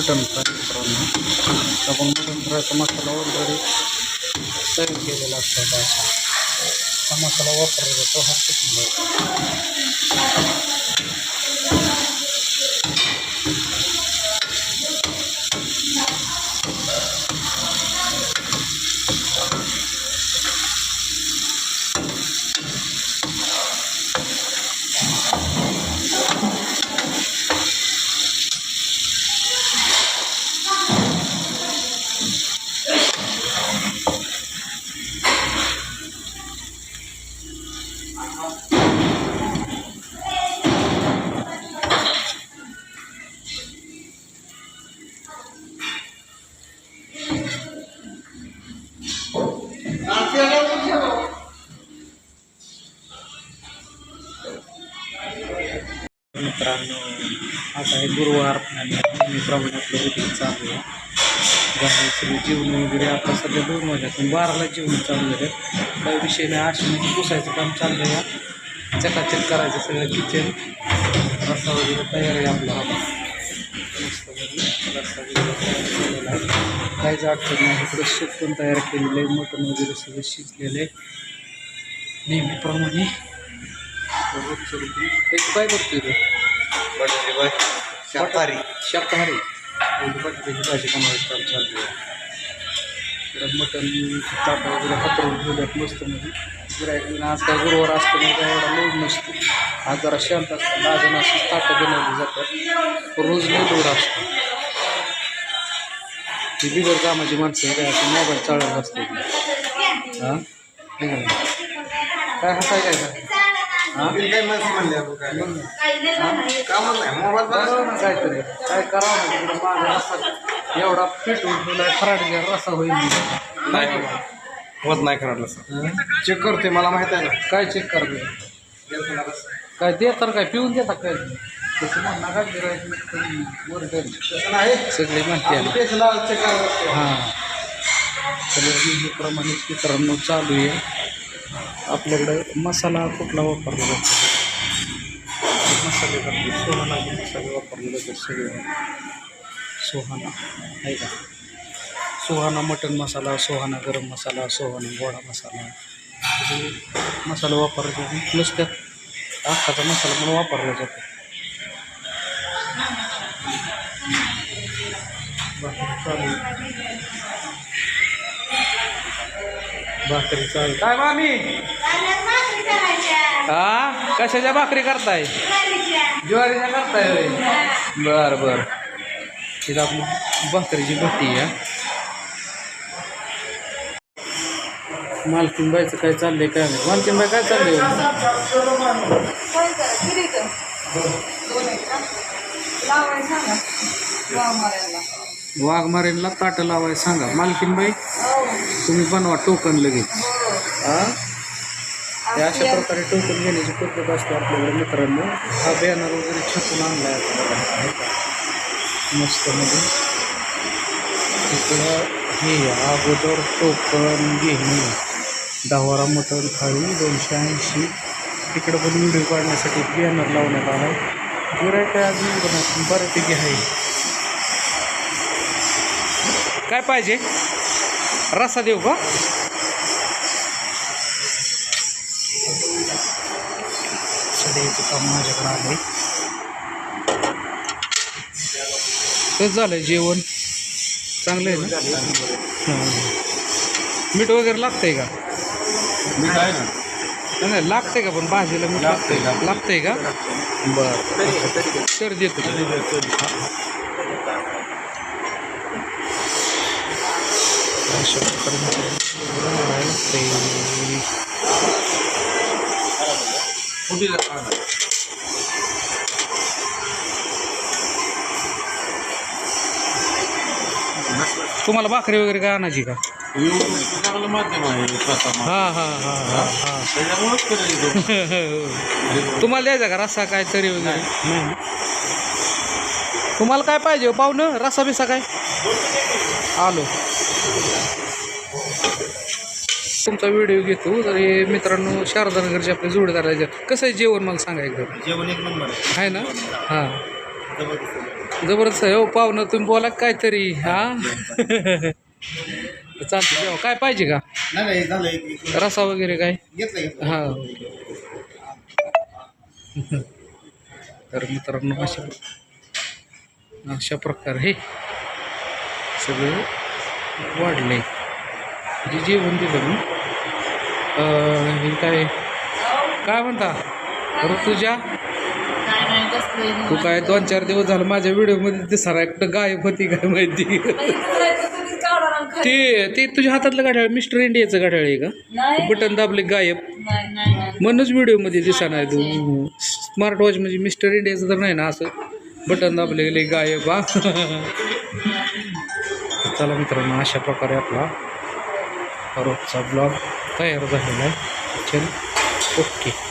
मटण fry मित्रांनो आपण मटण फ्रायचा मसाला already तयार केलेला असतो आता. असा हा मसाला वापरला जातो हा मित्रांनो आता आहे गुरुवार आणि नेहमीप्रमाणे आपलं रुटीन चालू आहे. घरात जीवन जेवण वगैरे आता सध्या दोन महिन्यातून बाराला जीवन चालू आहे काही विषय नाही आशेने म्हणजे पुसायचं काम चाललं आहे या. चकाचक करायचं सगळं किचन रस्ता वगैरे तयार आहे आपला. रस्ता वगैरे काहीच अडचण नाही इकडे सूप पण तयार केलेलं आहे मटण वगैरे सगळं शिजलेलं आहे. नेहमीप्रमाणे एक काय करतोय बटाटे भाजी. शाकाहारी. शाकाहारी. बटाट्याची भाजी बनवायचं काम चालू आहे मटण ताट वगैरे हातरून ठेवल्यात मस्त मध्ये गिरायक आज काय गुरुवार असतो नाही काय एवढा लोड नसतो. आज जरा शांत असतं लाजून असं ताटं बनवली जातात. रोज लोड असतो. बिगर कामाची माणसं काय असं मोबाईल चालत असते हां? नाही? काय हसाय काय? का हां काय माणसं म्हणले आपण काय? कामच नाही. मोबाईल करावं ना काहीतरी. काय करावं ना तिकडं माझा रस्ता एवढा फिट होऊन तुला फराट घ्या रस्ता होईल नाही. होत नाही खरं सर चेक करते मला माहीत आहे ना. काय चेक करते येतो ना रस्ता. काय? काय पिऊन देतात काय? तसं काय गिरायचं वर जाईल. तसं नाही? सगळी माहिती आहे तेच लाल चेक करावं लागतं. हां. तर प्रमाणे मित्रांनो चालू आहे. आपल्याकडं मसाला कुठला वापरला जातो? मसाले आपले सोहाना मसाले वापरले जातात सगळे? सोहाना आहे का? सोहाना मटन मसाला सोहाना गरम मसाला सोहाना गोडा मसाला. मसाला वापरले जातो प्लस त्यात आखाचा मसाला पण वापरला जातो. भाकरी चालू भाकरी चालू काय मामी? हा? कशाच्या भाकरी करताय? ज्वारीच्या. करताय होय? बर बर. तिथं आपली भाकरीची भट्टी आहे. मालकीनबाईचं काय चाललंय काय नाही. मालकीनबाई काय चाललंय? हो? वाघमारेला ताटं लावाय सांगा. मालकीनबाई? तुम्ही बनवा टोकन लगेच. हा? अशा प्रकारे टोकन घेण्याची पद्धत असते आपल्याकडे मित्रांनो. हा बॅनर वगैरे छापून आणलाय आता बघा. हे का? मस्त मध्ये इकडं हे अगोदर टोकन घेणे. दहावारा मटण थाळी दोनशे ऐंशी. तिकडं पण व्हिडिओ काढण्यासाठी बॅनर लावण्यात आला गिरायक काय अजून पण बऱ्यापैकी आहे काय पाहिजे? रस्सा देऊ का? माझ्याकडे तेच झालंय जेवण. चांगलं आहे ना? मीठ वगैरे लागतंय का? मी काय ना? नाही, नाही लागतंय का पण भाजीला मीठ लागतंय? का लागतंय. का? बरं. तर देतो अशा प्रकारे बनवायला लागतंय. तुम्हाला भाकरी वगैरे काय आणायची का? चांगलं माध्यम आहे हा हा हा हा हा. त्याच्यामुळेच करायचं तुम्हाला द्यायचा का रस्सा काय तरी वगैरे? नाही तुम्हाला काय पाहिजे हो? पाहुणं रस्सा बिसा काय? आलो. तुमचा व्हिडिओ घेतो तर हे मित्रांनो शारदानगरचे आपले जोडीदार आहेत. कसं आहे जेवण मला सांगा एकदम जेवण एक नंबर आहे. आहे ना? हां. जबरदस्त. जबरदस्त आहे. हो पाहुणं तुम्ही बोला काहीतरी हा? चालतं जेव्हा काय पाहिजे का? नाही नाही झालं एक- रसा वगैरे काय? घेतलं घेतलं. हा. तर मित्रांनो अशा अशा प्रकारे सगळं वाढलंय जे जेवण दिलं मी अं, हे काय? काय म्हणता? ऋतुजा बसलोय तू काय दोन चार दिवस झालं माझ्या व्हिडिओमध्ये दिसणार कुठं गायब होती काय माहिती? ते ते तुझ्या हातातलं गाड्याळ मिस्टर इंडियाचं गाड्याळ आहे का? बटन दाबले गायब. म्हणूनच व्हिडिओमध्ये दिसणार तू स्मार्ट वॉच म्हणजे मिस्टर इंडियाचं तर नाही ना असं? बटन दाबले गेले गायब हा. चला मित्रांनो अशा प्रकारे आपला रोजचा ब्लॉग तयार झालेला आहे. चल ओके.